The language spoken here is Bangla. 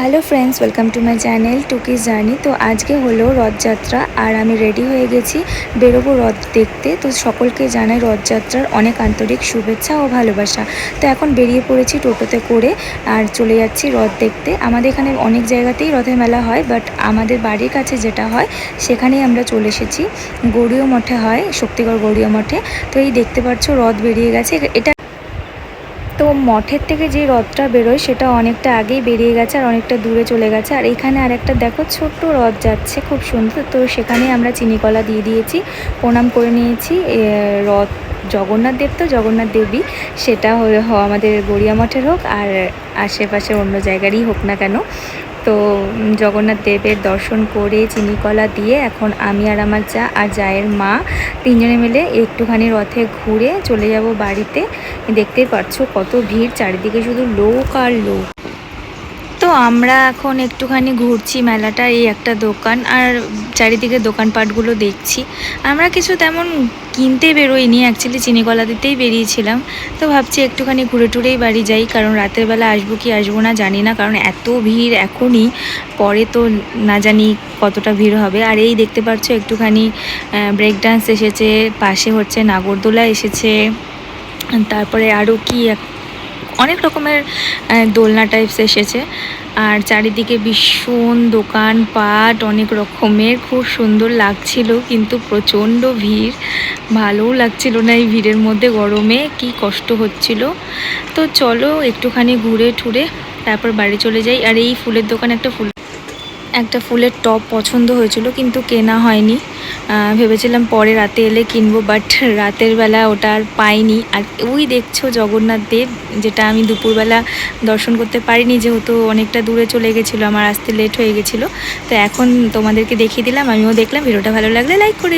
Hello friends welcome to my channel টুকিস journey তো আজকে হলো রথযাত্রা আর আমি রেডি হয়ে গেছি বেরোবো রথ দেখতে। তো সকলকে জানাই রথযাত্রার অনেক আন্তরিক শুভেচ্ছা ও ভালোবাসা। তো এখন বেরিয়ে পড়েছি টোটোতে করে আর চলে যাচ্ছি রথ দেখতে। আমাদের এখানে অনেক জায়গাতেই রথের মেলা হয় বাট আমাদের বাড়ির কাছে যেটা হয়, সেখানেই আমরা চলে এসেছি। গৌরীয় মঠে হয়, শক্তিগড় গৌরীয় মঠে। তো এই দেখতে পাচ্ছ রথ বেরিয়ে গেছে। এটা তো মঠের থেকে যে রথটা বেরোয় সেটা অনেকটা আগেই বেরিয়ে গেছে আর অনেকটা দূরে চলে গেছে। আর এখানে আর একটা দেখো, ছোট্ট রথ যাচ্ছে, খুব সুন্দর। তো সেখানে আমরা চিনিকলা দিয়ে দিয়েছি, প্রণাম করে নিয়েছি। রথ, জগন্নাথ দেব তো, জগন্নাথ দেবী। সেটা আমাদের গড়িয়া মঠের হোক আর আশেপাশে অন্য জায়গারই হোক না কেন। তো জগন্নাথ দেবের দর্শন করে চিনিকলা দিয়ে এখন আমি আর আমার চা আর জায়ের মা তিনজনে মিলে একটুখানি রথে ঘুরে চলে যাব বাড়িতে। দেখতেই পাচ্ছ কত ভিড়, চারিদিকে শুধু লোক আর লোক। তো আমরা এখন একটুখানি ঘুরছি, মেলাটা এই একটা দোকান আর চারিদিকে দোকানপাটগুলো দেখছি। আমরা কিছু তেমন কিনতে বেরোইনি অ্যাকচুয়ালি চিনিকলা দিতেই বেরিয়েছিলাম। তো ভাবছি একটুখানি ঘুরে টুরেই বাড়ি যাই, কারণ রাতের বেলা আসব কি আসব না জানি না, কারণ এত ভিড় এখনই, পরে তো না জানি কতটা ভিড় হবে। আর এই দেখতে পাচ্ছ একটুখানি ব্রেক ডান্স এসেছে, পাশে হচ্ছে নাগরদোলা এসেছে, তারপরে আরও কি এক- অনেক রকমের দোলনা টাইপস এসেছে। আর চারিদিকে ভীষণ দোকানপাট, অনেক রকমের, খুব সুন্দর লাগছিল, কিন্তু প্রচণ্ড ভিড়। ভালোও লাগছিল না এই ভিড়ের মধ্যে, গরমে কি কষ্ট হচ্ছিল। তো চলো একটুখানি ঘুরে ঠুরে তারপর বাড়ি চলে যাই। আর এই ফুলের দোকান একটা ফুল একটা ফুলের টপ পছন্দ হয়েছিল, কিন্তু কেনা হয়নি। ভেবেছিলাম পরে রাতে এলে কিনবো বাট রাতের বেলা ওটা আর পাইনি। আর ওই দেখছ জগন্নাথ দেব, যেটা আমি দুপুরবেলা দর্শন করতে পারিনি, যেহেতু অনেকটা দূরে চলে গেছিল, আমার আসতে লেট হয়ে গেছিল। তো এখন তোমাদেরকে দেখিয়ে দিলাম, আমিও দেখলাম, ভিডিওটা ভালো লাগলে লাইক করে